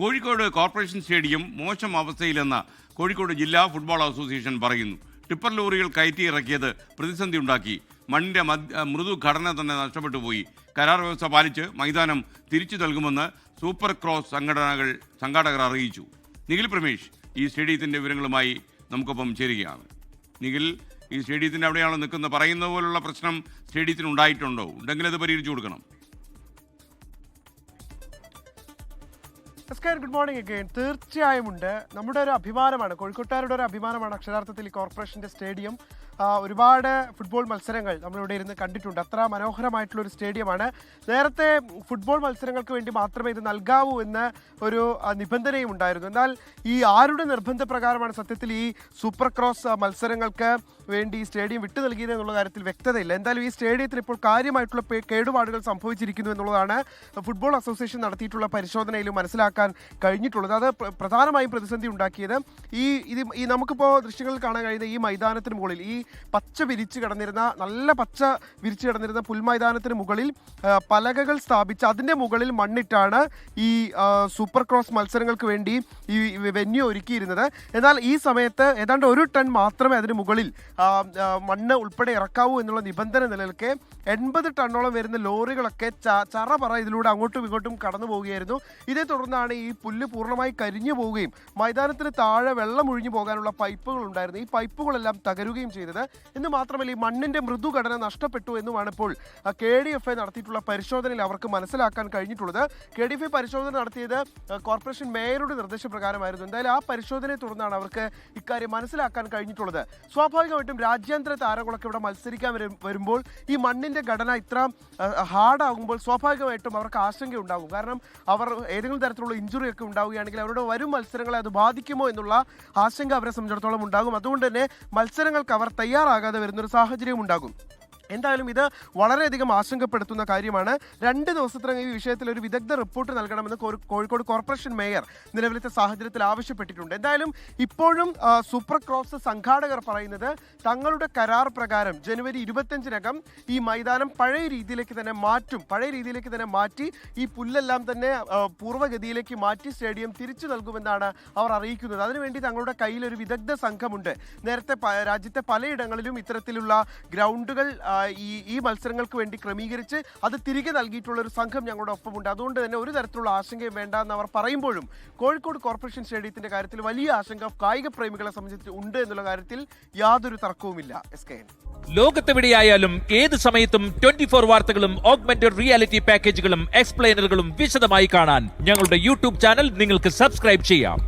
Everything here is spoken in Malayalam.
കോഴിക്കോട് കോർപ്പറേഷൻ സ്റ്റേഡിയം മോശം അവസ്ഥയിലെന്ന് കോഴിക്കോട് ജില്ലാ ഫുട്ബോൾ അസോസിയേഷൻ പറയുന്നു. ടിപ്പർ ലോറികൾ കയറ്റി ഇറക്കിയത് പ്രതിസന്ധി ഉണ്ടാക്കി. മണ്ണിന്റെ മൃദു ഘടന തന്നെ നഷ്ടപ്പെട്ടു പോയി. കരാർ വ്യവസ്ഥ പാലിച്ച് മൈതാനം തിരിച്ചു നൽകുമെന്ന് സൂപ്പർ ക്രോസ് സംഘടനകൾ സംഘാടകർ അറിയിച്ചു. നിഖിൽ പ്രമേഷ് ഈ സ്റ്റേഡിയത്തിന്റെ വിവരങ്ങളുമായി നമുക്കൊപ്പം ചേരുകയാണ്. നിഖിൽ ഈ സ്റ്റേഡിയത്തിന്റെ അവിടെയാണോ നിൽക്കുന്ന പറയുന്ന പോലുള്ള പ്രശ്നം സ്റ്റേഡിയത്തിന് ഉണ്ടായിട്ടുണ്ടോ? ഉണ്ടെങ്കിൽ അത് പരിഹരിച്ചു കൊടുക്കണം. നമസ്കാരം ഗുഡ് മോർണിംഗ് അഗൈൻ തീർച്ചയായും ഉണ്ട്. നമ്മുടെ ഒരു അഭിമാനമാണ് കോഴിക്കോട്ടുകാരുടെ ഒരു അഭിമാനമാണ് അക്ഷരാർത്ഥത്തിൽ ഈ കോർപ്പറേഷന്റെ സ്റ്റേഡിയം. ഒരുപാട് ഫുട്ബോൾ മത്സരങ്ങൾ നമ്മളിവിടെ ഇരുന്ന് കണ്ടിട്ടുണ്ട്. അത്ര മനോഹരമായിട്ടുള്ള ഒരു സ്റ്റേഡിയമാണ്. നേരത്തെ ഫുട്ബോൾ മത്സരങ്ങൾക്ക് വേണ്ടി മാത്രമേ ഇത് നൽകാവൂ എന്ന ഒരു നിബന്ധനയും ഉണ്ടായിരുന്നു. എന്നാൽ ഈ ആരുടെ നിർബന്ധപ്രകാരമാണ് സത്യത്തിൽ ഈ സൂപ്പർ ക്രോസ് മത്സരങ്ങൾക്ക് വേണ്ടി ഈ സ്റ്റേഡിയം വിട്ടു നൽകിയത് എന്നുള്ള കാര്യത്തിൽ വ്യക്തതയില്ല. എന്തായാലും ഈ സ്റ്റേഡിയത്തിൽ ഇപ്പോൾ കാര്യമായിട്ടുള്ള കേടുപാടുകൾ സംഭവിച്ചിരിക്കുന്നു എന്നുള്ളതാണ് ഫുട്ബോൾ അസോസിയേഷൻ നടത്തിയിട്ടുള്ള പരിശോധനയിൽ മനസ്സിലാക്കാൻ കഴിഞ്ഞിട്ടുള്ളത്. അത് പ്ര- പ്രധാനമായും പ്രതിസന്ധി ഉണ്ടാക്കിയത് ഈ ഇത് ഈ നമുക്കിപ്പോൾ ദൃശ്യങ്ങളിൽ കാണാൻ കഴിയുന്ന ഈ മൈതാനത്തിന് മുകളിൽ ഈ പച്ച വിരിച്ച് കിടന്നിരുന്ന നല്ല പച്ച വിരിച്ച് കിടന്നിരുന്ന പുൽമൈതാനത്തിന് മുകളിൽ പലകകൾ സ്ഥാപിച്ച് അതിന്റെ മുകളിൽ മണ്ണിട്ടാണ് ഈ സൂപ്പർ ക്രോസ് മത്സരങ്ങൾക്ക് വേണ്ടി ഈ വെന്യൂ ഒരുക്കിയിരുന്നത്. എന്നാൽ ഈ സമയത്ത് ഏതാണ്ട് ഒരു ടൺ മാത്രമേ അതിന് മുകളിൽ മണ്ണ് ഉൾപ്പെടെ ഇറക്കാവൂ എന്നുള്ള നിബന്ധന നിലനിൽക്കെ എൺപത് ടണ്ണോളം വരുന്ന ലോറികളൊക്കെ ചറ പറ ഇതിലൂടെ അങ്ങോട്ടും ഇങ്ങോട്ടും കടന്നു പോവുകയായിരുന്നു. ഇതേ തുടർന്നാണ് ഈ പുല്ല് പൂർണമായി കരിഞ്ഞു പോവുകയും മൈതാനത്തിന് താഴെ വെള്ളം ഒഴിഞ്ഞു പോകാനുള്ള പൈപ്പുകൾ ഉണ്ടായിരുന്നു ഈ പൈപ്പുകളെല്ലാം തകരുകയും ചെയ്തത് എന്ന് മാത്രമല്ല ഈ മണ്ണിന്റെ മൃദുഘടന നഷ്ടപ്പെട്ടു എന്നുമാണ് ഇപ്പോൾ കെ ഡി എഫ് ഐ നടത്തിയിട്ടുള്ള പരിശോധനയിൽ അവർക്ക് മനസ്സിലാക്കാൻ കഴിഞ്ഞിട്ടുള്ളത്. കെ ഡി എഫ് ഐ പരിശോധന നടത്തിയത് കോർപ്പറേഷൻ മേയറുടെ നിർദ്ദേശപ്രകാരമായിരുന്നു. എന്തായാലും ആ പരിശോധനയെ തുടർന്നാണ് അവർക്ക് ഇക്കാര്യം മനസ്സിലാക്കാൻ കഴിഞ്ഞിട്ടുള്ളത്. സ്വാഭാവികമായിട്ടും രാജ്യാന്തര താരങ്ങളൊക്കെ ഇവിടെ മത്സരിക്കാൻ വരുമ്പോൾ ഈ മണ്ണിന്റെ ഘടന ഇത്ര ഹാർഡാകുമ്പോൾ സ്വാഭാവികമായിട്ടും അവർക്ക് ആശങ്ക ഉണ്ടാകും. കാരണം അവർ ഏതെങ്കിലും തരത്തിലുള്ള ഇഞ്ചുറി ഒക്കെ ഉണ്ടാവുകയാണെങ്കിൽ അവരുടെ വരും മത്സരങ്ങളെ അത് ബാധിക്കുമോ എന്നുള്ള ആശങ്ക അവരെ സംബന്ധിച്ചിടത്തോളം ഉണ്ടാകും. അതുകൊണ്ട് തന്നെ മത്സരങ്ങൾക്ക് അവർ തയ്യാറാകാതെ വരുന്നൊരു സാഹചര്യം ഉണ്ടാകും എന്തായാലും ഇത് വളരെയധികം ആശങ്കപ്പെടുത്തുന്ന കാര്യമാണ്. രണ്ട് ദിവസത്തിനകം ഈ വിഷയത്തിൽ ഒരു വിദഗ്ധ റിപ്പോർട്ട് നൽകണമെന്ന് കോഴിക്കോട് കോർപ്പറേഷൻ മേയർ നിലവിലത്തെ സാഹചര്യത്തിൽ ആവശ്യപ്പെട്ടിട്ടുണ്ട്. എന്തായാലും ഇപ്പോഴും സൂപ്പർ ക്രോസ് സംഘാടകർ പറയുന്നത് തങ്ങളുടെ കരാർ പ്രകാരം ജനുവരി ഇരുപത്തഞ്ചിനകം ഈ മൈതാനം പഴയ രീതിയിലേക്ക് തന്നെ മാറ്റും പഴയ രീതിയിലേക്ക് തന്നെ മാറ്റി ഈ പുല്ലെല്ലാം തന്നെ പൂർവഗതിയിലേക്ക് മാറ്റി സ്റ്റേഡിയം തിരിച്ചു നൽകുമെന്നാണ് അവർ അറിയിക്കുന്നത്. അതിനുവേണ്ടി തങ്ങളുടെ കയ്യിൽ ഒരു വിദഗ്ധ സംഘമുണ്ട്. നേരത്തെ രാജ്യത്തെ പലയിടങ്ങളിലും ഇത്തരത്തിലുള്ള ഗ്രൗണ്ടുകൾ ഈ ഈ മത്സരങ്ങൾക്ക് വേണ്ടി ക്രമീകരിച്ച് അത് തിരികെ നൽകിയിട്ടുള്ള ഒരു സംഘം ഞങ്ങളുടെ ഒപ്പമുണ്ട്. അതുകൊണ്ട് തന്നെ ഒരു തരത്തിലുള്ള ആശങ്കയും വേണ്ട എന്ന് അവർ പറയുമ്പോഴും കോഴിക്കോട് കോർപ്പറേഷൻ സ്റ്റേഡിയത്തിന്റെ കാര്യത്തിൽ വലിയ ആശങ്ക കായിക പ്രേമികളെ സംബന്ധിച്ച് ഉണ്ട് എന്നുള്ള കാര്യത്തിൽ യാതൊരു തർക്കവുമില്ല. എസ് കെ ലോകത്തെവിടെയായാലും ഏത് സമയത്തും ട്വന്റി ഫോർ വാർത്തകളും ഓഗ്മെന്റഡ് റിയാലിറ്റി പാക്കേജുകളും എക്സ്പ്ലെയിനറുകളും വിശദമായി കാണാൻ ഞങ്ങളുടെ യൂട്യൂബ് ചാനൽ നിങ്ങൾക്ക് സബ്സ്ക്രൈബ് ചെയ്യാം.